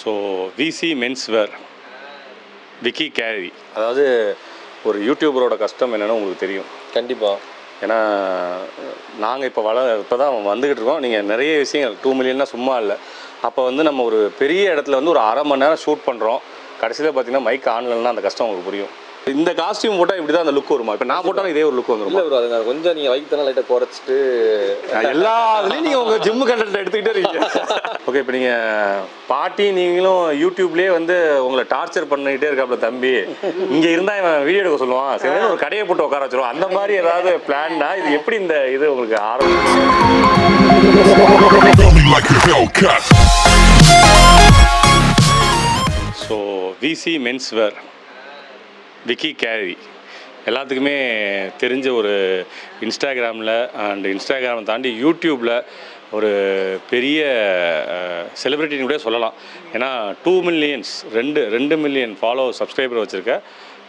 So VC men's wear Vicky carry அதாவது ஒரு யூடியூபரோட கஷ்டம் என்னன்னு உங்களுக்கு தெரியும். கண்டிப்பாக ஏன்னா நாங்கள் இப்போ வள இப்போ தான் வந்துக்கிட்டு இருக்கோம். நீங்கள் நிறைய விஷயங்கள் டூ மில்லியன்னா சும்மா இல்லை. அப்போ வந்து நம்ம ஒரு பெரிய இடத்துல வந்து ஒரு அரை மணி நேரம் ஷூட் பண்ணுறோம் கடைசியில் பார்த்தீங்கன்னா மைக் ஆன்லன்னா அந்த கஷ்டம் உங்களுக்கு புரியும். இந்த காஸ்டியூம் போட்டால் இப்படி தான் அந்த லுக் வருமா? இப்போ நான் போட்டாலும் இதே ஒரு லுக் வந்துருமா? இல்லை ப்ரோ அதுங்க கொஞ்சம் நீங்கள் வைத்தனா லைட்டாக குறைச்சிட்டு எல்லா இதுலேயும் நீங்கள் உங்கள் ஜிம்மு கண்டென்ட் எடுத்துக்கிட்டே இருக்கீங்க. ஓகே இப்போ நீங்கள் பாட்டி நீங்களும் யூடியூப்லேயே வந்து உங்களை டார்ச்சர் பண்ணிக்கிட்டே இருக்காப்புல தம்பி. இங்கே இருந்தால் இவன் வீடியோ எடுக்க சொல்லுவான். சரி ஒரு கடையை போட்டு உட்கார வச்சிருவோம் அந்த மாதிரி ஏதாவது பிளான்னா இது எப்படி இந்த இது உங்களுக்கு ஆரம்பிச்சு. So VC men's wear Vicky carry. எல்லாத்துக்குமே தெரிஞ்ச ஒரு இன்ஸ்டாகிராமில் அண்ட் இன்ஸ்டாகிராமை தாண்டி யூடியூப்பில் ஒரு பெரிய செலிப்ரிட்டின்னு கூட சொல்லலாம். ஏன்னா டூ மில்லியன்ஸ் ரெண்டு ரெண்டு மில்லியன் ஃபாலோ சப்ஸ்கிரைபர் வச்சுருக்க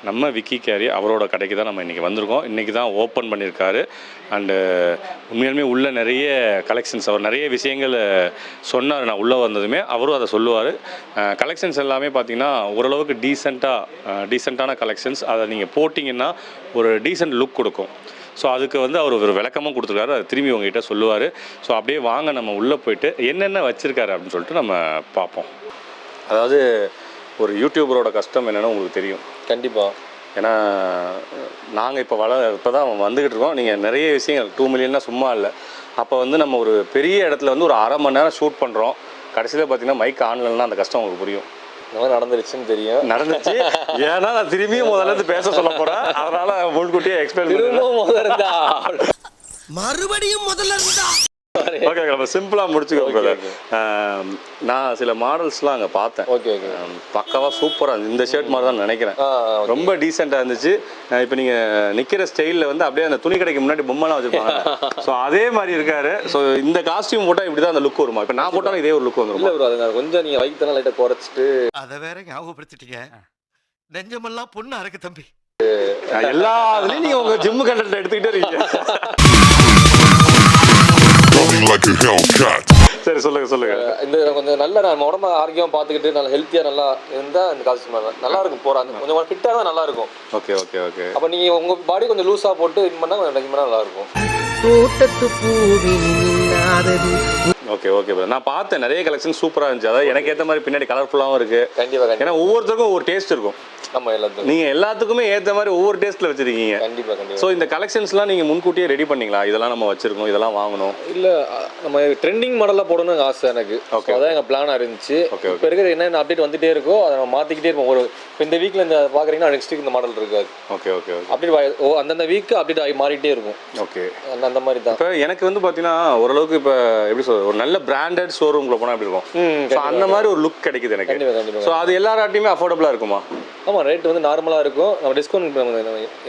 நம்ம விக்கி கேரி அவரோட கடைக்கு தான் நம்ம இன்றைக்கி வந்திருக்கோம். இன்றைக்கி தான் ஓப்பன் பண்ணியிருக்காரு. அண்டு uh, உண்மையாலுமே உள்ள நிறைய கலெக்ஷன்ஸ் அவர் நிறைய விஷயங்கள் சொன்னார். நான் உள்ளே வந்ததுமே அவரும் அதை சொல்லுவார். கலெக்ஷன்ஸ் uh, எல்லாமே பார்த்தீங்கன்னா ஓரளவுக்கு டீசெண்டாக டீசெண்டான கலெக்ஷன்ஸ் அதை நீங்கள் போட்டிங்கன்னா ஒரு டீசெண்ட் லுக் கொடுக்கும். ஸோ அதுக்கு வந்து அவர் ஒரு விளக்கமும் கொடுத்துருக்காரு. அதை திரும்பி உங்ககிட்ட சொல்லுவார். ஸோ அப்படியே வாங்க நம்ம உள்ளே போயிட்டு என்னென்ன வச்சுருக்காரு அப்படின்னு சொல்லிட்டு நம்ம பார்ப்போம். அதாவது ஒரு யூடியூபரோட கஷ்டம் என்னென்னு உங்களுக்கு தெரியும். கண்டிப்பாக ஏன்னா நாங்கள் இப்போ வள இப்போ தான் வந்துக்கிட்டு இருக்கோம். நீங்கள் நிறைய விஷயங்கள் டூ மில்லியன்னா சும்மா இல்லை. அப்போ வந்து நம்ம ஒரு பெரிய இடத்துல வந்து ஒரு அரை மணி நேரம் ஷூட் பண்ணுறோம் கடைசியில் பார்த்தீங்கன்னா மைக் ஆன்லன்னா அந்த கஷ்டம் உங்களுக்கு புரியும். இந்த மாதிரி நடந்துருச்சுன்னு தெரியும். நடந்துச்சு ஏன்னா நான் திரும்பியும் முதல்ல இருந்து பேச சொல்ல போகிறேன் அதனால் முன்கூட்டியே எக்ஸ்பிளைன் பண்ணுறேன் திரும்பவும் முதல்ல மறுபடியும் முதல்ல இருந்தா. ஓகே நம்ம சிம்பிளாக முடிச்சுக்கோ. ஆம், நான் சில மாடல்ஸ்லாம் அங்கே பார்த்தேன். ஓகே ஓகே ஆம், பக்காவா சூப்பராக இருந்துச்சு. இந்த ஷர்ட் மாதிரி தான் நினைக்கிறேன். ரொம்ப டீசெண்டாக இருந்துச்சு. இப்போ நீங்கள் நிற்கிற ஸ்டைலில் வந்து அப்படியே அந்த துணி கடைக்கு முன்னாடி பொம்மைலாம் வச்சுருப்பாங்க ஸோ அதே மாதிரி இருக்காரு. ஸோ இந்த காஸ்டியூம் போட்டால் இப்படி தான் அந்த லுக் வருமா? இப்போ நான் போட்டாலும் இதே ஒரு லுக் அதுங்க கொஞ்சம் நீங்கள் வைத்தனா லைட்டாக குறைச்சிட்டு. அத வேற ஞாபகப்படுத்திட்டீங்க. நெஞ்சமெல்லாம் பொண்ணு அறக்கு தம்பி. எல்லா இதுலேயும் நீங்கள் உங்கள் ஜிம்மு கண்டென்ட் எடுத்துக்கிட்டே இருக்கீங்க. like a Hellcat. சரி சொல்லுங்க சொல்லுங்க. இந்த கொஞ்சம் நல்லா நம்ம உடம்ப ஆரோக்கியமாக பார்த்துக்கிட்டு நல்லா ஹெல்த்தியாக நல்லா இருந்தால் இந்த காஸ்டியூம் நல்லா நல்லா இருக்கும் போகிறாங்க கொஞ்சம் ஃபிட்டாக தான் நல்லா இருக்கும். Okay okay okay. அப்போ நீங்கள் உங்கள் பாடி கொஞ்சம் லூஸாக போட்டு இது பண்ணால் கொஞ்சம் நல்லா இருக்கும். தோட்டத்து பூவின் இல்லாதது ஓகே ஓகே brother. நான் பார்த்தேன் நிறைய கலெக்ஷன் சூப்பராக இருந்துச்சு. அதாவது எனக்கு ஏற்ற மாதிரி பின்னாடி கலர்ஃபுல்லாகவும் இருக்குது கண்டிப்பாக கண்டிப்பாக ஏன்னா ஒவ்வொருத்தருக்கும் ஒவ்வொரு டேஸ்ட் இருக்கும். நம்ம எல்லாத்துக்கும். நீங்கள் எல்லாத்துக்குமே ஏற்ற மாதிரி ஒவ்வொரு டேஸ்ட்டில் வச்சுருக்கீங்க. கண்டிப்பாக கண்டிப்பாக ஸோ இந்த கலெக்ஷன்ஸ்லாம் நீங்கள் முன்கூட்டியே ரெடி பண்ணீங்களா? இதெல்லாம் நம்ம வச்சிருக்கோம் இதெல்லாம் வாங்கணும். இல்ல நம்ம ட்ரெண்டிங் மாடலில் போடணும்னு ஆசை எனக்கு. So, அதான் எங்கள் பிளானாக இருந்துச்சு. Okay, இப்போ இருக்கிற என்னென்ன அப்டேட் வந்துட்டே இருக்கோ அதை நம்ம மாற்றிக்கிட்டே இருப்போம். ஒரு இப்போ இந்த வீக்கில் இந்த பார்க்குறீங்கன்னா நெக்ஸ்ட் வீக் இந்த மாடல் இருக்காது. ஓகே ஓகே ஓகே அப்டேட் ஓ அந்தந்த வீக்கு அப்டேட் ஆகி மாறிட்டே இருக்கும். ஓகே அந்த அந்த மாதிரி தான். இப்போ எனக்கு வந்து பார்த்தீங்கன்னா ஓரளவுக்கு இப்போ எப்படி சொல்றது ஒரு நல்ல பிராண்டட் ஷோரூமில் போனால் எப்படி இருக்கும்? ஸோ அந்த மாதிரி ஒரு லுக் கிடைக்குது எனக்கு. ஸோ அது எல்லாராட்டையுமே அஃபோர்டபுளாக இருக்குமா? ஆமாம் ரேட் வந்து நார்மலாக இருக்கும். நம்ம டிஸ்கவுண்ட்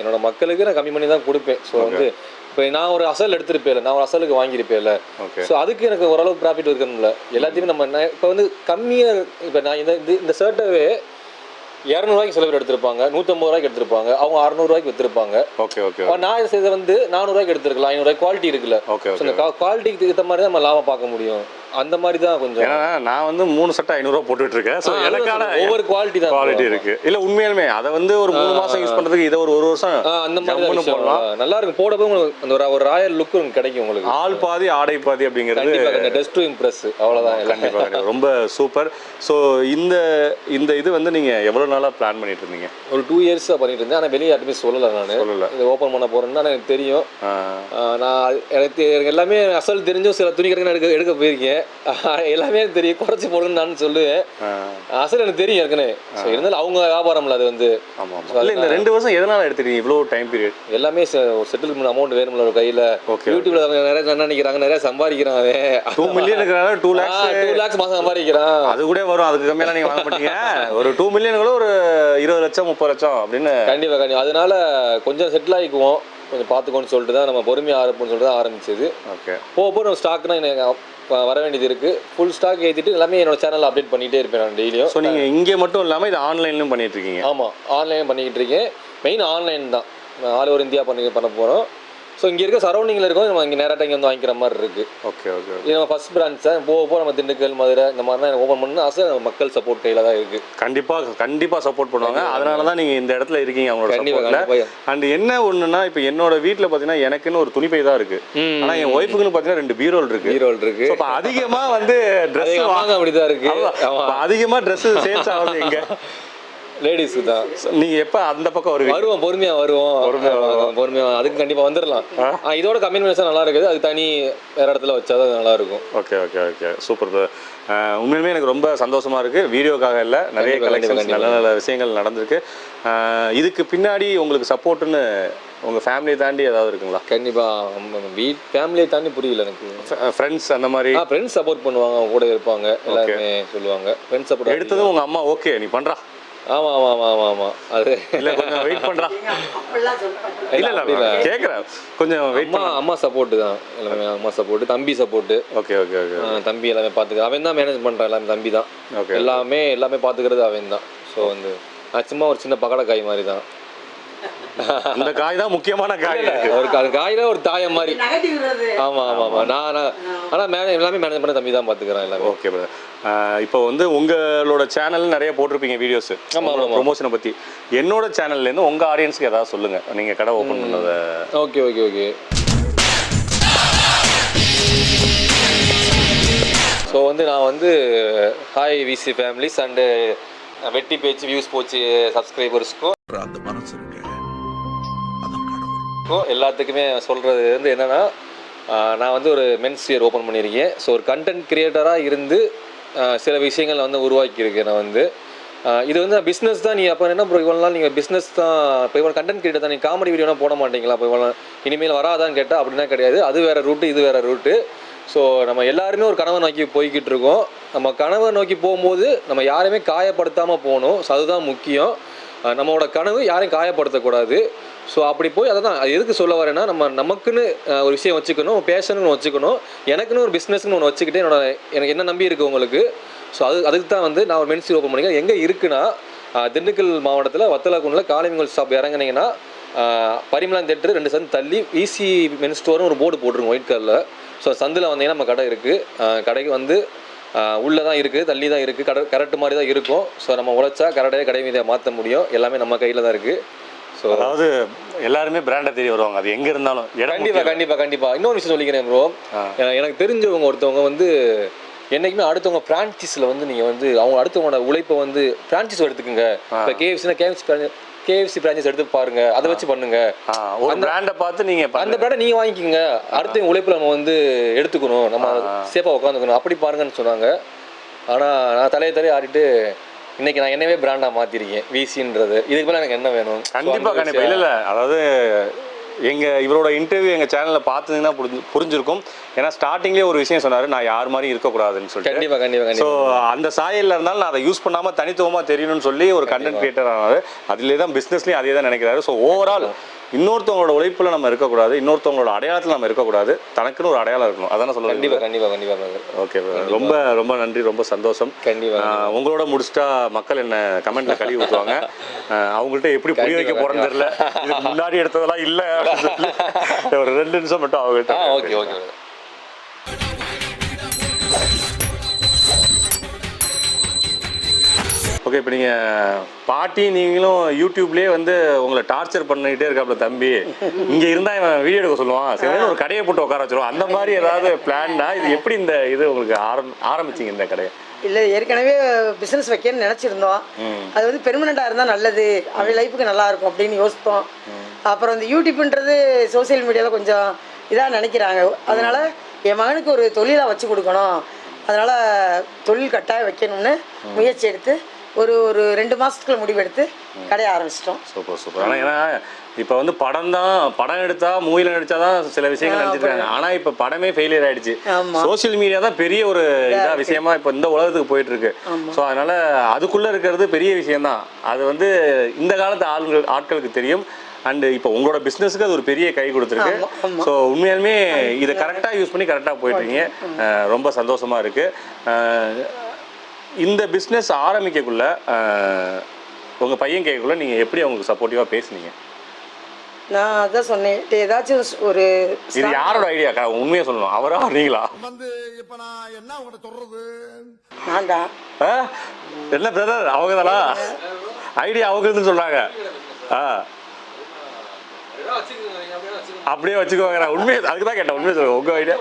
என்னோட மக்களுக்கு நான் கம்மி பண்ணி தான் கொடுப்பேன். ஸோ வந்து இப்போ நான் ஒரு அசல் எடுத்திருப்பேன் நான் ஒரு அசலுக்கு வாங்கியிருப்பேன்ல. ஓகே ஸோ அதுக்கு எனக்கு ஓரளவுக்கு ப்ராஃபிட் இருக்கணும்ல. எல்லாத்தையுமே நம்ம நான் இப்போ வந்து கம்மியாக இப்போ நான் இந்த இந்த- ஷர்ட்டவே இரநூறுவாய்க்கு சில பேர் எடுத்திருப்பாங்க. நூற்றம்பது ரூபாய்க்கு எடுத்திருப்பாங்க. அவங்க அறநூறுவாய்க்கு விற்றுருப்பாங்க ஓகே ஓகே நான் இதை செய்த வந்து நானூறுவாய்க்கு எடுத்திருக்கலாம். ஐநூறுவாய்க்கு குவாலிட்டி இருக்குல்ல. ஓகே குவாலிட்டிக்கு ஏற்ற மாதிரி தான் நம்ம லாபம் பார்க்க முடியும். அந்த மாதிரி தான் கொஞ்சம். ஏன்னா நான் வந்து மூணு சட்டை ஐநூறுரூவா போட்டுட்டு இருக்கேன் ஸோ எனக்கான. ஒவ்வொரு quality தான். குவாலிட்டி இருக்கு. இல்லை உண்மையாலுமே அதை வந்து ஒரு மூணு மாதம் யூஸ் பண்ணுறதுக்கு இதை ஒரு ஒரு வருஷம் அந்த மாதிரி. போடலாம். நல்லா இருக்கும். போடப்போ உங்களுக்கு அந்த ஒரு ராயல் லுக் கிடைக்கும் உங்களுக்கு. ஆள் பாதி ஆடை பாதி அப்படிங்கிறது டெஸ்ட் டு இம்ப்ரெஸ் அவ்வளோதான் கண்டிப்பாக ரொம்ப சூப்பர் ஸோ இந்த இந்த இது வந்து நீங்கள் எவ்வளோ நாளாக பிளான் பண்ணிட்டு இருந்தீங்க? ஒரு டூ இயர்ஸாக பண்ணிட்டு இருந்தேன். ஆனால் வெளியே யாருமே சொல்லலை நான். சொல்லல. இது ஓப்பன் பண்ண போறேன்னு எனக்கு தெரியும். நான் எனக்கு எல்லாமே அசல் தெரிஞ்சும் சில துணி கடைக்கு எடுக்க எடுக்க போயிருக்கேன். எல்லாமே எனக்கு தெரியும். குறைச்சி போடுன்னு நான் சொல்லுவேன். அசல் எனக்கு தெரியும் ஏற்கனவே. ஸோ இருந்தாலும் அவங்க வியாபாரம்ல அது வந்து இல்லை இந்த ரெண்டு வருஷம் எதனால் எடுத்துட்டீங்க இவ்வளோ டைம் பீரியட் எல்லாமே செட்டில்மெண்ட் அமௌண்ட் வேணும்ல ஒரு கையில். யூடியூப்ல நிறைய என்ன நினைக்கிறாங்க நிறைய சம்பாதிக்கிறான் டூ மில்லியனுக்கு டூ லேக்ஸ் டூ லேக்ஸ் மாதம் சம்பாதிக்கிறான். அது கூட வரும் அதுக்கு கம்மியெல்லாம் நீங்கள் வாங்க மாட்டீங்க. ஒரு டூ மில்லியனுக்குள்ள ஒரு இருபது லட்சம் முப்பது லட்சம் அப்படின்னு கண்டிப்பாக கண்டிப்பாக அதனால கொஞ்சம் செட்டில் ஆகிக்குவோம். கொஞ்சம் பார்த்துக்கோன்னு சொல்லிட்டு தான் நம்ம பொறுமையாக ஆரம்பிப்போம்னு சொல்லிட்டு தான் ஆரம்பிச்சது. ஓகே. போக போக நம்ம ஸ்டாக்னா எனக்கு வர வேண்டியது இருக்கு. ஃபுல் ஸ்டாக் ஏற்றிட்டு எல்லாமே என்னோட சேனலில் அப்டேட் பண்ணிட்டே இருப்பேன் நான் டெய்லியும் ஸோ நீங்கள் இங்கே மட்டும் இல்லாமல் இது ஆன்லைன்லையும் பண்ணிட்டு இருக்கீங்க? ஆமாம் ஆன்லைன் பண்ணிக்கிட்டு இருக்கேன். மெயின் ஆன்லைன் தான். ஆல் ஓவர் இந்தியா பண்ணி பண்ண போகிறோம் ஸோ இங்கே இருக்க சரௌண்டிங்கில் இருக்கோம் நம்ம இங்கே நேராக இங்கே வந்து வாங்கிக்கிற மாதிரி இருக்குது ஓகே ஓகே இது நம்ம ஃபஸ்ட் பிரான்ச் தான் போக போக நம்ம திண்டுக்கல் மதுரை இந்த மாதிரிலாம் ஓப்பன் பண்ணணும் ஆசை. நம்ம மக்கள் சப்போர்ட் கையில் தான் இருக்குது கண்டிப்பா கண்டிப்பா சப்போர்ட் பண்ணுவாங்க. அதனால தான் நீங்க இந்த இடத்துல இருக்கீங்க அவங்களோட கண்டிப்பா. அண்ட் என்ன ஒண்ணுன்னா இப்போ என்னோட வீட்ல பாத்தீங்கன்னா எனக்குன்னு ஒரு துணிப்பை தான் இருக்கு. ம். ஆனா என் ஒய்ஃபுக்குன்னு பாத்தீங்கன்னா ரெண்டு பீரோல் இருக்கு. ஹீரோல் இருக்கு. So, அப்ப அதிகமா வந்து ட்ரெஸ் அது அம்மாங்க அப்படிதான் இருக்கு. ஆமா. அதிகமா ட்ரெஸ் சேல்ஸ் ஆகுது எங்க லேடிஸ்க்கு தான். So, நீங்க எப்ப அந்த பக்கம் வருவீங்க? வருவோம் பொறுமையா வருவோம். பொறுமையா பொறுமையா அதுக்கு கண்டிப்பா வந்துடலாம் இதோட கம்யூனிகேஷன் நல்லா இருக்குது. அது தனி வேற இடத்துல வச்சாதான் அது நல்லா இருக்கும். ஓகே ஓகே ஓகே சூப்பர் உண்மையிலுமே எனக்கு ரொம்ப சந்தோஷமா இருக்கு. வீடியோக்காக இல்லை. நிறைய கலெக்ஷன்ஸ் நல்ல நல்ல விஷயங்கள் நடந்திருக்கு. இதுக்கு பின்னாடி உங்களுக்கு சப்போர்ட்னு உங்க ஃபேமிலியை தாண்டி ஏதாவது இருக்குங்களா? கண்டிப்பா. வீட் ஃபேமிலியை தாண்டி புரியல எனக்கு. ஃப்ரெண்ட்ஸ் அந்த மாதிரி. ஃப்ரெண்ட்ஸ் சப்போர்ட் பண்ணுவாங்க. அவங்க கூட இருப்பாங்க. எல்லாருமே சொல்லுவாங்க. ஃப்ரெண்ட்ஸ் சப்போர்ட் எடுத்ததும் உங்க அம்மா ஓகே நீ பண்றா. ஆமா ஆமா ஆமா ஆமா ஆமா. அது இல்ல கொஞ்சம் வெயிட் பண்றா. இல்ல இல்ல. கேக்குறேன் கொஞ்சம் வெயிட் அம்மா அம்மா சப்போர்ட் தான் எல்லாமே. அம்மா சப்போர்ட் தம்பி சப்போர்ட் ஓகே ஓகே ஓகே தம்பி எல்லாமே பார்த்துக்க அவன் தான் மேனேஜ் பண்றான் எல்லாமே தம்பி தான். Okay. எல்லாமே எல்லாமே பார்த்துக்கிறது அவன் தான். ஸோ வந்து நான் சும்மா ஒரு சின்ன பகடை காய் மாதிரி தான். அந்த காய் தான் முக்கியமான காய் இருக்கு ஒரு கா- காயில ஒரு தாயம் மாதிரி. ஆமா ஆமா ஆமா. நான் ஆனா மேனே எல்லாமே மேனேஜ் பண்ண தம்பி தான் பார்த்துக்கிறேன் எல்லாமே. ஓகே பிரதர் இப்போ வந்து உங்களோட சேனல் நிறைய போட்டிருப்பீங்க வீடியோஸ் ஆமா, ஆமா. ப்ரொமோஷனை பத்தி. என்னோட சேனல்ல இருந்து உங்க ஆடியன்ஸ்க்கு ஏதாவது சொல்லுங்க. நீங்க கடை ஓபன் பண்ணத. ஓகே ஓகே ஓகே ஸோ வந்து நான் வந்து ஹாய் விசி ஃபேமிலிஸ் அண்டு வெட்டி பேச்சு வியூஸ் போச்சு சப்ஸ்கிரைபர்ஸ்க்கும் அந்த மனசு எல்லாத்துக்குமே சொல்கிறது வந்து என்னென்னா நான் வந்து ஒரு மென்ஸ் இயர் ஓப்பன் பண்ணியிருக்கேன். ஸோ ஒரு கண்டென்ட் கிரியேட்டராக இருந்து சில விஷயங்கள் வந்து உருவாக்கியிருக்கேன் நான் வந்து. இது வந்து பிஸ்னஸ் தான். நீ அப்போ என்ன ப்ரோ இவ்வளோ நாள் நீங்கள் பிஸ்னஸ் தான் இப்போ இவ்வளோ கண்டென்ட் கிரியேட்டர் தான் நீங்கள் காமெடி வீடியோ போட மாட்டீங்களா? இப்போ இவ்வளோ இனிமேல் வராதான்னு கேட்டால் அப்படின்னா கிடையாது. அது வேறு ரூட்டு இது வேறு ரூட்டு ஸோ நம்ம எல்லாருமே ஒரு கனவை நோக்கி போய்கிட்டு இருக்கோம். நம்ம கனவை நோக்கி போகும்போது நம்ம யாரையுமே காயப்படுத்தாமல் போகணும். ஸோ அதுதான் முக்கியம். நம்மளோட கனவு யாரையும் காயப்படுத்தக்கூடாது. ஸோ அப்படி போய் அதை தான் எதுக்கு சொல்ல வரேன்னா நம்ம நமக்குன்னு ஒரு விஷயம் வச்சுக்கணும் பேஷனுன்னு வச்சுக்கணும். எனக்குன்னு ஒரு பிஸ்னஸ்னு ஒன்று வச்சுக்கிட்டு என்னோட எனக்கு என்ன நம்பி இருக்குது உங்களுக்கு? ஸோ அது அதுக்கு தான் வந்து நான் ஒரு மென்சி ஓப்பன் பண்ணிக்கிறேன். எங்கே இருக்குன்னா திண்டுக்கல் மாவட்டத்தில் வத்தலக்குண்டில் காளிமங்கல் ஷாப் இறங்குனீங்கன்னா பரிமளம் தேட்டர் ரெண்டு சந்து தள்ளி விசி மென் ஸ்டோர்னு ஒரு போர்டு போட்டிருக்கோம் ஒயிட் கலரில் ஸோ சந்தில் வந்தீங்கன்னா நம்ம கடை இருக்குது கடைக்கு வந்து உள்ளே தான் இருக்குது தள்ளி தான் இருக்குது கடை கரெக்ட் மாதிரி தான் இருக்கும். ஸோ நம்ம உழைச்சா கரெக்டாக கடை மீதை மாற்ற முடியும். எல்லாமே நம்ம கையில் தான் இருக்குது ஸோ அதாவது எல்லாருமே பிராண்டை தேடி வருவாங்க. அது எங்க இருந்தாலும் இடம் கண்டிப்பா முக்கியம். கண்டிப்பா கண்டிப்பா. இன்னொரு விஷயம் சொல்லிக்கிறேன் ப்ரோ எனக்கு தெரிஞ்சவங்க ஒருத்தவங்க வந்து என்னைக்குமே அடுத்தவங்க பிரான்ச்சைஸில் வந்து நீங்கள் வந்து அவங்க அடுத்தவங்களோட உழைப்பை வந்து பிரான்ச்சைஸ் எடுத்துக்கோங்க. இப்போ கேஎஃப்சினா கேஎஃப்சி கேஎஃப்சி பிரான்ச்சைஸ் எடுத்து பாருங்க. அதை வச்சு பண்ணுங்க. ஒரு பிராண்டை பார்த்து நீங்க அந்த. பிராண்டை நீங்கள் வாங்கிக்கோங்க. அடுத்த உழைப்பில் நம்ம வந்து எடுத்துக்கணும். நம்ம சேஃபாக உட்காந்துக்கணும். அப்படி பாருங்கன்னு சொன்னாங்க. ஆனால் நான் தலையை தலையை ஆடிட்டு இன்னைக்கு நான் என்னவே பிராண்டாக மாற்றிருக்கேன் விசின்றது இதுக்கு மேலே எனக்கு என்ன வேணும்? கண்டிப்பா அந்த கண்டிப்பா. விஷயம். இல்ல இல்ல. அதாவது எங்க இவரோட இன்டர்வியூ எங்க சேனல்ல பார்த்தீங்கன்னா புரிஞ்சு புரிஞ்சிருக்கும். ஏன்னா ஸ்டார்டிங்லேயே ஒரு விஷயம் சொன்னாரு நான் யார் மாதிரி இருக்கக்கூடாதுன்னு சொல்லிட்டு. கண்டிப்பா கண்டிப்பா ஸோ அந்த சாயல்ல இருந்தாலும் நான் அதை யூஸ் பண்ணாம தனித்துவமா தெரியணும்னு சொல்லி ஒரு கண்டென்ட் கிரியேட்டர் ஆனாரு. அதுலேயே தான் பிஸ்னஸ்லேயும் அதே தான் நினைக்கிறாரு. ஸோ ஓவரால் இன்னொருத்தவங்களோட உழைப்புல நம்ம இருக்கக்கூடாது இன்னொருத்தவங்களோட அடையாளத்தில் நம்ம இருக்கக்கூடாது. தனக்குன்னு ஒரு அடையாளம் இருக்கணும். அதான சொல்ல கண்டிப்பா கண்டிப்பா கண்டிப்பா brother. ஓகே ரொம்ப ரொம்ப நன்றி ரொம்ப சந்தோஷம். கண்டிப்பா ஆஹ் உங்களோட முடிச்சிட்டா மக்கள் என்ன கமெண்ட்ல கழுவி ஊற்றுவாங்க அவங்கள்ட்ட எப்படி புரிய வைக்க போறேன்னு தெரியல. இதுக்கு முன்னாடி எடுத்ததெல்லாம் இல்ல ஒரு ரெண்டு நிமிஷம் மட்டும் அவங்கள்ட்ட ஓகே ஓகே ஓகே இப்போ நீங்க பாட்டி நீங்களும் யூடியூப்லயே வந்து உங்களை டார்ச்சர் பண்ணிட்டே இருக்காப்ல தம்பி. இங்க இருந்தா இவன் வீடியோ எடுக்க சொல்லுவான். சரி ஒரு கடையை போட்டு உட்கார வச்சிருவான் அந்த மாதிரி ஏதாவது பிளான்னா இது எப்படி இந்த இது உங்களுக்கு ஆரம் ஆரம்பிச்சீங்க இந்த கடையை? இல்லை ஏற்கனவே பிஸ்னஸ் வைக்கணும்னு நினச்சிருந்தோம். அது வந்து பெர்மனெண்ட்டாக இருந்தால் நல்லது. அவன் லைஃபுக்கு நல்லா இருக்கும் அப்படின்னு யோசித்தோம். அப்புறம் இந்த யூடியூப்ன்றது சோஷியல் மீடியாவில் கொஞ்சம் இதாக நினைக்கிறாங்க. அதனால் என் மகனுக்கு ஒரு தொழிலாக வச்சு கொடுக்கணும். அதனால் தொழில் கட்டாயம் வைக்கணும்னு முயற்சி எடுத்து ஒரு ஒரு ரெண்டு மாதத்துக்குள்ள முடிவெடுத்து கடையை ஆரம்பிச்சிட்டோம். Super super. ஆனால் ஏன்னா இப்போ வந்து படம் தான் படம் எடுத்தா மூவில நடிச்சா தான் சில விஷயங்கள் நினைச்சிருக்காங்க ஆனா இப்போ படமே ஃபெயிலியர் ஆயிடுச்சு. ஆமா. சோஷியல் மீடியா தான் பெரிய ஒரு இதா விஷயமா இப்போ இந்த உலகத்துக்கு போயிட்டு இருக்கு ஸோ அதனால அதுக்குள்ள இருக்கிறது பெரிய விஷயம் தான். அது வந்து இந்த காலத்து ஆளுங்கள் ஆட்களுக்கு தெரியும். அண்ட் இப்போ உங்களோட பிஸ்னஸுக்கு அது ஒரு பெரிய கை கொடுத்துருக்கு. ஸோ உண்மையாலுமே இதை கரெக்டாக யூஸ் பண்ணி கரெக்டாக போயிட்டீங்க அஹ் ரொம்ப சந்தோஷமா இருக்கு. அஹ் இந்த பிஸ்னஸ் ஆரம்பிக்கக்குள்ள அஹ், உங்க பையன் கேட்கக்குள்ள நீங்க எப்படி அவங்களுக்கு சப்போர்ட்டிவாக பேசுனீங்க? நான் அதான் சொன்னேன். டே, ஏதாச்சும் ஒரு இது யாரோட ஐடியா உண்மையை சொல்லணும். அவரா நீங்களா? வந்து இப்ப நான் என்ன உங்கள்கிட்ட சொல்றது? நான் தான் ஆ? என்ன பிரதர் அவங்க தானா ஐடியா அவங்க சொல்றாங்க ஆ. அப்படியே வச்சுக்கோங்க நான் உண்மையை அதுக்கு தான் கேட்டேன். உண்மையை சொல்லுங்க. உங்க ஐடியா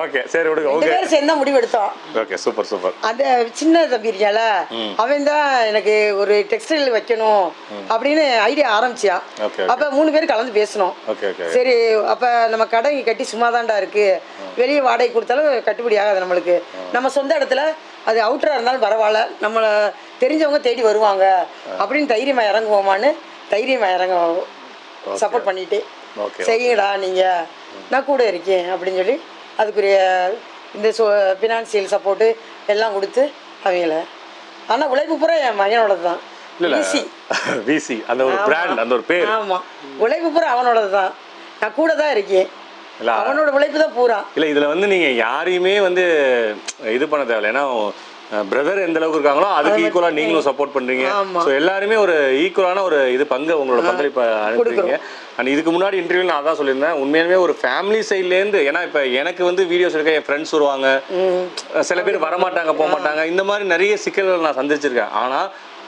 ஓகே சரி விடுங்க. ரெண்டு ஓகே பேரும் சேர்ந்து தான் முடிவு எடுத்தோம் ஓகே சூப்பர் சூப்பர் அந்த சின்ன தம்பி இருக்கால அவன் தான் எனக்கு ஒரு டெக்ஸ்டைல் வைக்கணும் அப்படின்னு ஐடியா okay. அப்ப மூணு பேர் கலந்து பேசணும் சரி அப்ப நம்ம கடை கட்டி சும்மா தான்டா இருக்கு வெளியே வாடகை கொடுத்தாலும் கட்டுப்படி ஆகாது நம்மளுக்கு. நம்ம சொந்த இடத்துல அது அவுட்டரா இருந்தாலும் பரவாயில்ல. நம்மளை தெரிஞ்சவங்க தேடி வருவாங்க. அப்படின்னு தைரியமா இறங்குவோமான்னு தைரியமா இறங்க சப்போர்ட் பண்ணிட்டு. செய்யுங்கடா நீங்க. நான் கூட இருக்கேன். அப்படின்னு சொல்லி அதுக்குரிய இந்த சொ ஃபினான்சியல் சப்போர்ட்டு எல்லாம் கொடுத்து அவங்கள ஆனா உழைப்பு பூரா என் மகனோட தான். ஈஸி விசி அந்த ஒரு பிராண்ட் அந்த ஒரு பேர். ஆமா. உழைப்பு பூரா அவனோட தான். நான் கூட தான் இருக்கேன். இல்ல, அவனோட உழைப்பு தான் பூரா. இல்ல இதுல வந்து நீங்க யாரையுமே வந்து இது பண்ண தேவையில்ல. ஏன்னா பிரதர் எந்த அளவுக்கு இருக்காங்களோ அதுக்கு ஈக்குவலா நீங்களும் சப்போர்ட் பண்றீங்க. ஸோ எல்லாருமே ஒரு ஈக்குவலான ஒரு இது பங்கு உங்களோட பங்களிப்பை அனுப்புறீங்க. அண்ட் இதுக்கு முன்னாடி இன்டர்வியூ நான் அதான் சொல்லியிருந்தேன். உண்மையாலுமே ஒரு ஃபேமிலி சைட்லேருந்து ஏன்னா இப்போ எனக்கு வந்து வீடியோஸ் எடுக்க என் ஃப்ரெண்ட்ஸ் வருவாங்க. சில பேர் வரமாட்டாங்க போக மாட்டாங்க இந்த மாதிரி நிறைய சிக்கல்கள் நான் சந்திச்சிருக்கேன். ஆனா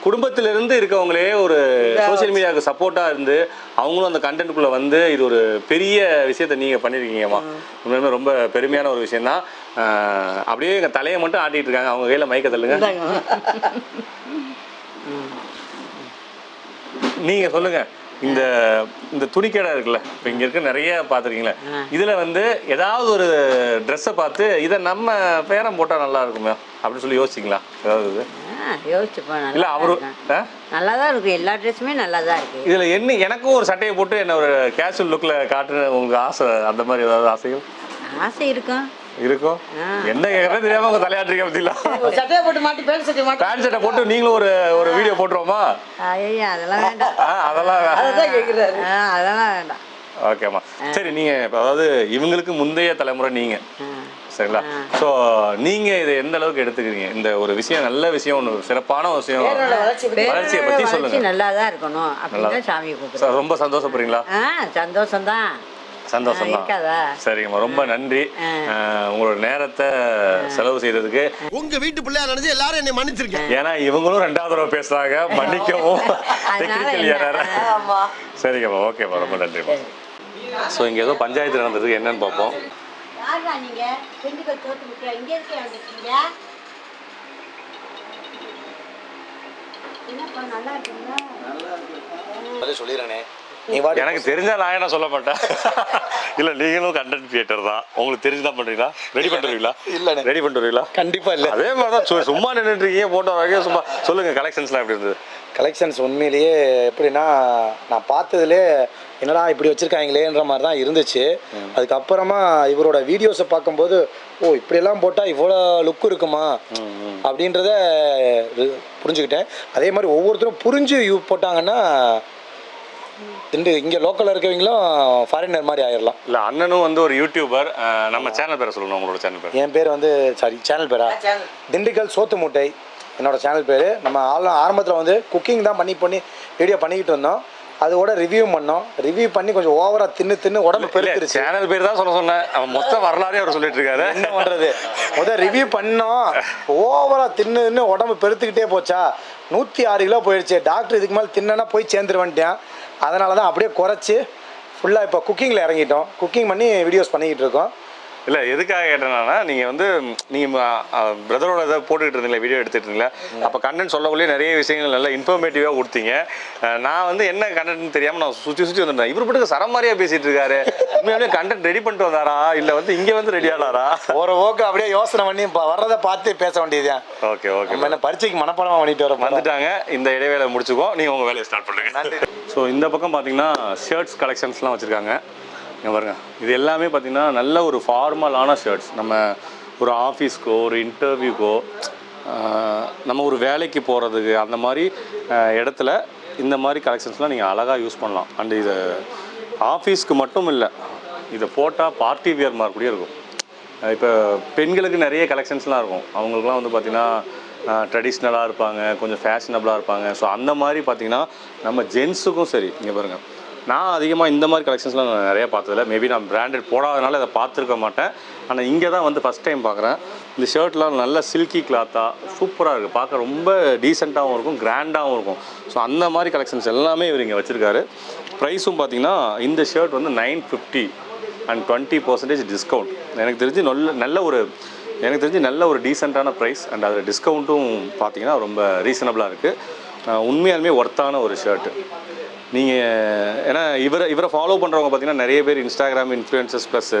குடும்பத்திலிருந்து இருக்கவங்களே ஒரு சோஷியல் மீடியாவுக்கு சப்போர்ட்டாக இருந்து அவங்களும் அந்த கண்டென்ட்டுக்குள்ளே வந்து இது ஒரு பெரிய விஷயத்த நீங்கள் பண்ணியிருக்கீங்கம்மா உண்மையுமே ரொம்ப பெருமையான ஒரு விஷயம் தான் அப்படியே எங்கள் தலையை மட்டும் ஆட்டிட்டு இருக்காங்க. அவங்க கையில் மைக்க தள்ளுங்க. நீங்க சொல்லுங்க. இந்த இந்த துணிக்கடை இருக்குல்ல இப்போ இங்க இருக்க நிறைய பார்த்துருக்கீங்களே இதுல வந்து ஏதாவது ஒரு ட்ரெஸ்ஸை பார்த்து இதை நம்ம பேரம் போட்டா நல்லா இருக்குமே அப்படின்னு சொல்லி யோசிச்சிங்களா? ஏதாவது இது? ஆ, யோசிச்சுப்போம். இல்ல அவரு? நல்லா தான் இருக்கு எல்லா ட்ரெஸ்ஸுமே நல்லா தான் இருக்கு. இதுல என்ன எனக்கும் ஒரு சட்டையை போட்டு என்ன ஒரு கேஷுவல் லுக்ல காட்டுற உங்களுக்கு ஆசை அந்த மாதிரி ஏதாவது ஆசைகள்? ஆசை இருக்கும். இருக்கும். என்ன கேட்கறது தெரியாம உங்க தலையாட்டுறீங்க ஒரு சட்டையை போட்டு மாட்டி பேண்ட் சட்டை மாட்டி. பேண்ட் சட்டை போட்டு நீங்களும் ஒரு ஒரு வீடியோ போட்டுருவோமா? ஐயா அதெல்லாம் வேண்டாம். அதெல்லாம் அதான் கேட்குறாரு ஆ, அதெல்லாம் வேண்டாம். ஓகேம்மா சரி நீங்க அதாவது இவங்களுக்கு முந்தைய தலைமுறை நீங்க. சரிங்களா? ஸோ நீங்க இதை எந்த அளவுக்கு எடுத்துக்கிறீங்க? இந்த ஒரு விஷயம் நல்ல விஷயம் ஒன்று சிறப்பான விஷயம். வளர்ச்சியை பத்தி சொல்லுங்க. நல்லா தான் இருக்கணும். அப்படின்னு தான் சார் ரொம்ப சந்தோஷப்படுறீங்களா? ஆ சந்தோஷம்தான். சந்தோஷம் தான் சரிங்கம்மா ரொம்ப நன்றி. உங்களோட நேரத்தை செலவு செய்ததுக்கு. உங்க வீட்டு பிள்ளையா நினைச்சு எல்லாரும் என்னை மன்னிச்சிருக்கேன் ஏன்னா இவங்களும் ரெண்டாவது தடவை பேசுறாங்க. மன்னிக்கவும். டெக்னிக்கல்? ஏறாரு சரிங்கம்மா ஓகேம்மா ரொம்ப நன்றிம்மா. ஸோ இங்கே ஏதோ பஞ்சாயத்து நடந்தது என்னன்னு பார்ப்போம். யாரா இருக்கீங்களா சொல்லிடுறேனே எனக்கு தெரிஞ்சா நான் என்ன சொல்ல மாட்டேன். இல்ல நீங்களும் கண்டென்ட் கிரியேட்டர் தான். உங்களுக்கு தெரிஞ்சுதான் பண்றீங்களா? ரெடி பண்ணுறீங்களா இல்லண்ணே. ரெடி பண்ணுறீங்களா கண்டிப்பா இல்ல. அதே மாதிரி தான் சும்மா நின்றுட்டு இருக்கீங்க போட்டோ வரைக்கும் சும்மா சொல்லுங்க கலெக்ஷன்ஸ்லாம் எப்படி இருந்தது? கலெக்ஷன்ஸ் உண்மையிலேயே எப்படின்னா நான் பார்த்ததுலே என்னடா இப்படி வச்சிருக்காங்களேன்ற மாதிரி தான் இருந்துச்சு. அதுக்கப்புறமா இவரோட வீடியோஸை பார்க்கும்போது ஓ இப்படியெல்லாம் போட்டால் இவ்வளோ லுக் இருக்குமா? அப்படின்றத புரிஞ்சுக்கிட்டேன். அதே மாதிரி ஒவ்வொருத்தரும் புரிஞ்சு போட்டாங்கன்னா திண்டு இங்கே லோக்கலில் இருக்கவங்களும் ஃபாரினர் மாதிரி ஆயிடலாம் இல்ல அண்ணனும் வந்து ஒரு யூடியூபர் நம்ம சேனல் பேரை சொல்லணும் உங்களோட சேனல் பேர். என் பேர் வந்து சாரி சேனல் பேரா? channel. திண்டுக்கல் சோத்து மூட்டை என்னோட சேனல் பேர். நம்ம ஆள் ஆரம்பத்தில் வந்து குக்கிங் தான் பண்ணி பண்ணி வீடியோ பண்ணிக்கிட்டு இருந்தோம். அதோட ரிவ்யூ பண்ணோம். ரிவ்யூ பண்ணி கொஞ்சம் ஓவராக தின்னு தின்னு உடம்பு பெருத்துருச்சு. சேனல் பேர் தான் சொல்ல சொன்னேன். அவன் மொத்த வரலாறே அவர் சொல்லிட்டு இருக்காரு. என்ன பண்ணுறது முதல் ரிவ்யூ பண்ணோம். ஓவராக தின்னு தின்னு உடம்பு பெருத்துக்கிட்டே போச்சா? நூற்றி ஆறு கிலோ போயிடுச்சு டாக்டர் இதுக்கு மேலே தின்னா போய் சேர்ந்துருவன்ட்டேன். அதனால தான் அப்படியே குறைச்சி ஃபுல்லாக இப்போ குக்கிங்கில் இறங்கிட்டோம். குக்கிங் பண்ணி வீடியோஸ் பண்ணிக்கிட்டு இருக்கோம். இல்ல எதுக்காக கேட்டேன்னா நீங்க வந்து நீங்க பிரதரோட இதை போட்டுக்கிட்டு இருந்தீங்களா வீடியோ எடுத்துட்டு இருந்தீங்களா? அப்ப கண்டென்ட் சொல்லக்குள்ளே நிறைய விஷயங்கள் நல்லா இன்ஃபர்மேட்டிவா கொடுத்தீங்க நான் வந்து என்ன கண்டென்ட் தெரியாம நான் சுத்தி சுத்தி வந்துட்டேன். இவர் பாட்டுக்கு சரம் மாதிரியா பேசிட்டு இருக்காரு. உண்மையாவே கண்டென்ட் ரெடி பண்ணிட்டு வந்தாரா? இல்ல வந்து இங்க வந்து ரெடி ஆனாரா? ஒரு ஓக்கு அப்படியே யோசனை பண்ணி வர்றதை பார்த்து பேச வேண்டியதுதான். ஓகே ஓகே நம்ம என்ன பரீட்சைக்கு மனப்பாடமா பண்ணிட்டு வரோம் வந்துட்டாங்க. இந்த இடைவேளை முடிச்சுக்கோ நீங்க உங்க வேலையை ஸ்டார்ட் பண்ணுங்க. ஸோ இந்த பக்கம் பார்த்தீங்கன்னா ஷர்ட்ஸ் கலெக்ஷன்ஸ்லாம் வச்சுருக்காங்க. இங்கே பாருங்க. இது எல்லாமே பார்த்தீங்கன்னா நல்ல ஒரு ஃபார்மலான ஷர்ட்ஸ் நம்ம ஒரு ஆஃபீஸ்க்கோ ஒரு இன்டர்வியூக்கோ நம்ம ஒரு வேலைக்கு போகிறதுக்கு அந்த மாதிரி இடத்துல இந்த மாதிரி கலெக்ஷன்ஸ்லாம் நீங்கள் அழகாக யூஸ் பண்ணலாம். அண்ட் இது ஆஃபீஸ்க்கு மட்டும் இல்லை இதை போட்டால் பார்ட்டி வியர் மாதிரி கூட இருக்கும். இப்போ பெண்களுக்கு நிறைய கலெக்ஷன்ஸ்லாம் இருக்கும். அவங்களுக்குலாம் வந்து பார்த்திங்கன்னா ட்ரெடிஷ்னலாக இருப்பாங்க கொஞ்சம் ஃபேஷனபிளாக இருப்பாங்க. ஸோ அந்த மாதிரி பார்த்தீங்கன்னா நம்ம ஜென்ஸுக்கும் சரி இங்கே பாருங்கள் நான் அதிகமாக இந்த மாதிரி கலெக்ஷன்ஸ்லாம் நான் நிறைய பார்த்ததில்ல. மேபி நான் பிராண்டட் போடாதனால இதை பார்த்துருக்க மாட்டேன். ஆனால் இங்கே தான் வந்து ஃபஸ்ட் டைம் பார்க்குறேன். இந்த ஷர்ட்லாம் நல்ல சில்கி கிளாத்தாக சூப்பராக இருக்குது பார்க்க ரொம்ப டீசெண்டாகவும் இருக்கும் கிராண்டாகவும் இருக்கும். ஸோ அந்த மாதிரி கலெக்ஷன்ஸ் எல்லாமே இவர் இங்கே வச்சுருக்காரு. ப்ரைஸும் பார்த்தீங்கன்னா இந்த ஷர்ட் வந்து nine fifty and twenty percentage discount எனக்கு தெரிஞ்சு நல்ல நல்ல ஒரு எனக்கு தெரிஞ்சு நல்ல ஒரு டீசெண்டான ப்ரைஸ் அண்ட் அதில் டிஸ்கவுண்ட்டும் பார்த்தீங்கன்னா ரொம்ப ரீசனபிளாக இருக்குது உண்மையாலுமே ஒர்த்தான ஒரு ஷர்ட்டு நீங்கள் ஏன்னா இவரை இவரை ஃபாலோ பண்ணுறவங்க பார்த்தீங்கன்னா நிறைய பேர் இன்ஸ்டாகிராம் இன்ஃப்ளூயன்சஸ் ப்ளஸ்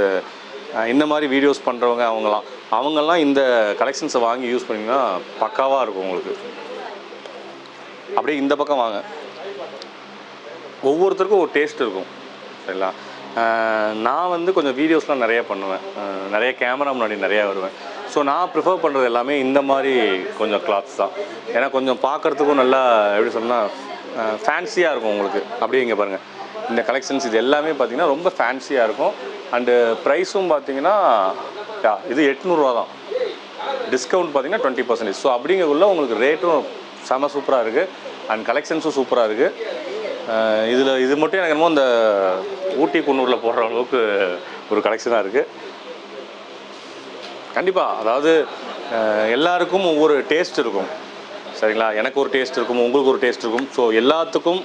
இந்த மாதிரி வீடியோஸ் பண்ணுறவங்க அவங்களாம் அவங்கெல்லாம் இந்த கலெக்ஷன்ஸை வாங்கி யூஸ் பண்ணிங்கன்னா பக்காவாக இருக்கும் உங்களுக்கு. அப்படியே இந்த பக்கம் வாங்க. ஒவ்வொருத்தருக்கும் ஒரு டேஸ்ட் இருக்கும். சரிங்களா? நான் வந்து கொஞ்சம் வீடியோஸ்லாம் நிறையா பண்ணுவேன். நிறைய கேமரா முன்னாடி நிறையா வருவேன். ஸோ நான் ப்ரிஃபர் பண்ணுறது எல்லாமே இந்த மாதிரி கொஞ்சம் கிளாத்ஸ் தான். ஏன்னா கொஞ்சம் பார்க்குறதுக்கும் நல்லா எப்படி சொன்னால் ஃபேன்சியாக இருக்கும் உங்களுக்கு. அப்படியே இங்கே பாருங்கள் இந்த கலெக்ஷன்ஸ் இது எல்லாமே பார்த்தீங்கன்னா ரொம்ப ஃபேன்சியாக இருக்கும். அண்டு ப்ரைஸும் பார்த்தீங்கன்னா இது எட்நூறுரூவா தான். டிஸ்கவுண்ட் பார்த்தீங்கன்னா டுவெண்ட்டி பர்சன்டேஜ் ஸோ அப்படிங்கக்குள்ள உங்களுக்கு ரேட்டும் செம சூப்பராக இருக்குது அண்ட் கலெக்ஷன்ஸும் சூப்பராக இருக்குது இதில் இது மட்டும் எனக்கு என்னமோ இந்த ஊட்டி குன்னூரில் போடுற அளவுக்கு ஒரு கலெக்ஷனாக இருக்குது கண்டிப்பாக அதாவது எல்லாருக்கும் ஒவ்வொரு டேஸ்ட் இருக்கும். சரிங்களா? எனக்கு ஒரு டேஸ்ட் இருக்கும் உங்களுக்கு ஒரு டேஸ்ட் இருக்கும். ஸோ எல்லாத்துக்கும்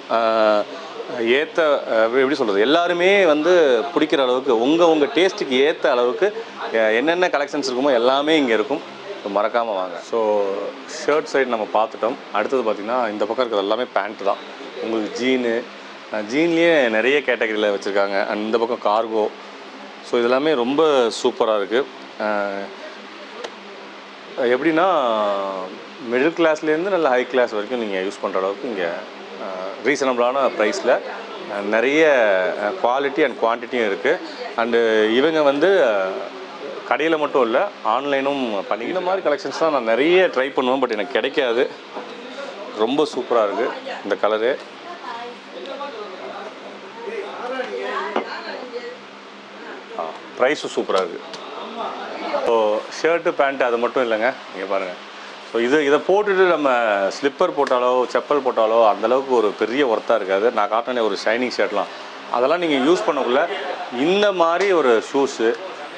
ஏற்ற எப்படி சொல்கிறது எல்லாருமே வந்து பிடிக்கிற அளவுக்கு உங்கள் உங்கள் டேஸ்ட்டுக்கு ஏற்ற அளவுக்கு என்னென்ன கலெக்ஷன்ஸ் இருக்குமோ எல்லாமே இங்கே இருக்கும். ஸோ மறக்காமல் வாங்க. ஸோ ஷர்ட் சைடு நம்ம பார்த்துட்டோம். அடுத்தது பார்த்திங்கன்னா இந்த பக்கம் இருக்கிறது எல்லாமே பேண்ட் தான். உங்களுக்கு ஜீனு ஜீன்லேயே நிறைய கேட்டகரியில் வச்சுருக்காங்க. அண்ட் இந்த பக்கம் கார்கோ ஸோ இதெல்லாமே ரொம்ப சூப்பராக இருக்குது எப்படின்னா மிடில் கிளாஸ்லேருந்து நல்ல ஹை கிளாஸ் வரைக்கும் நீங்கள் யூஸ் பண்ணுற அளவுக்கு இங்கே ரீசனபிளான ப்ரைஸில் நிறைய குவாலிட்டி அண்ட் குவான்டிட்டியும் இருக்குது அண்டு இவங்க வந்து கடையில் மட்டும் இல்லை ஆன்லைனும் பண்ணி இந்த மாதிரி கலெக்ஷன்ஸ் தான் நான் நிறைய ட்ரை பண்ணுவேன் பட் எனக்கு கிடைக்காது. ரொம்ப சூப்பராக இருக்குது இந்த கலரு ப்ரைஸும் சூப்பராக இருக்குது ஸோ ஷர்ட்டு பேண்ட்டு அது மட்டும் இல்லைங்க. இங்கே பாருங்கள் ஸோ இது இதை போட்டுட்டு நம்ம ஸ்லிப்பர் போட்டாலோ செப்பல் போட்டாலோ அந்தளவுக்கு ஒரு பெரிய ஒர்த்தாக இருக்காது. நான் காட்டினே ஒரு ஷைனிங் ஷர்ட்லாம் அதெல்லாம் நீங்கள் யூஸ் பண்ணக்குள்ள இந்த மாதிரி ஒரு ஷூஸு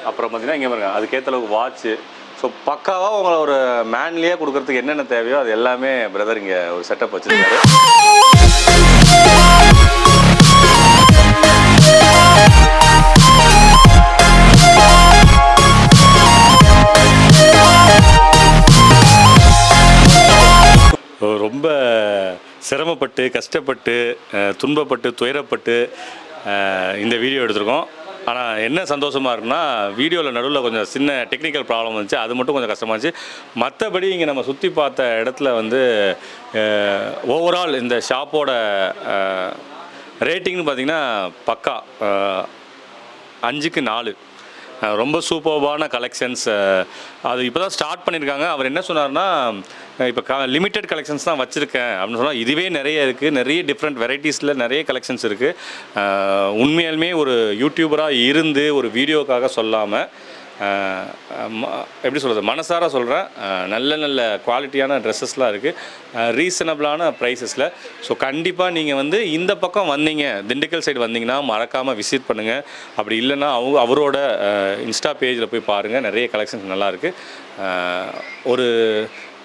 அப்புறம் பார்த்தீங்கன்னா இங்கே பாருங்க அதுக்கேற்ற அளவுக்கு வாட்ச்சு ஸோ பக்காவாக உங்களை ஒரு மேன்லியாக கொடுக்குறதுக்கு என்னென்ன தேவையோ அது எல்லாமே பிரதர் இங்கே ஒரு செட்டப் வச்சுருக்காரு. ரொம்ப சிரமப்பட்டு கஷ்டப்பட்டு துன்பப்பட்டு துயரப்பட்டு இந்த வீடியோ எடுத்திருக்கோம். ஆனால் என்ன சந்தோஷமாக இருக்குன்னா வீடியோவில் நடுவில் கொஞ்சம் சின்ன டெக்னிக்கல் ப்ராப்ளம் வந்துச்சு. அது மட்டும் கொஞ்சம் கஷ்டமாக இருந்துச்சு. மற்றபடி இங்கே நம்ம சுற்றி பார்த்த இடத்துல வந்து ஓவரால் இந்த ஷாப்போட ரேட்டிங்னு பார்த்திங்கன்னா பக்கா அஞ்சுக்கு நாலு. ரொம்ப சூப்பர்பான கலெக்ஷன்ஸ் அது இப்போ தான் ஸ்டார்ட் பண்ணியிருக்காங்க. அவர் என்ன சொன்னார்னா இப்போ க லிமிட்டெட் கலெக்ஷன்ஸ் தான் வச்சுருக்கேன். அப்படின்னு சொன்னால் இதுவே நிறைய இருக்குது நிறைய டிஃப்ரெண்ட் வெரைட்டிஸில் நிறைய கலெக்ஷன்ஸ் இருக்குது உண்மையாலுமே ஒரு யூடியூபராக இருந்து ஒரு வீடியோக்காக சொல்லாமல் எப்படி சொல்கிறது மனசார சொல்கிறேன் நல்ல நல்ல குவாலிட்டியான ட்ரெஸ்ஸஸ்லாம் இருக்குது ரீசனபிளான ப்ரைஸஸில் ஸோ கண்டிப்பாக நீங்கள் வந்து இந்த பக்கம் வந்தீங்க திண்டுக்கல் சைடு வந்தீங்கன்னா மறக்காமல் விசிட் பண்ணுங்கள் அப்படி இல்லைன்னா அவங்க அவரோட இன்ஸ்டா பேஜில் போய் பாருங்கள் நிறைய கலெக்ஷன்ஸ் நல்லாயிருக்கு ஒரு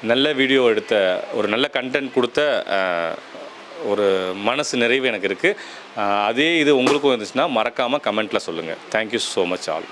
நல்ல வீடியோ எடுத்த ஒரு நல்ல கண்டென்ட் கொடுத்த ஒரு மனசு நிறைவு எனக்கு இருக்குது அதே இது உங்களுக்கும் இருந்துச்சுன்னா மறக்காமல் கமெண்ட்டில் சொல்லுங்கள் தேங்க்யூ ஸோ மச் ஆல்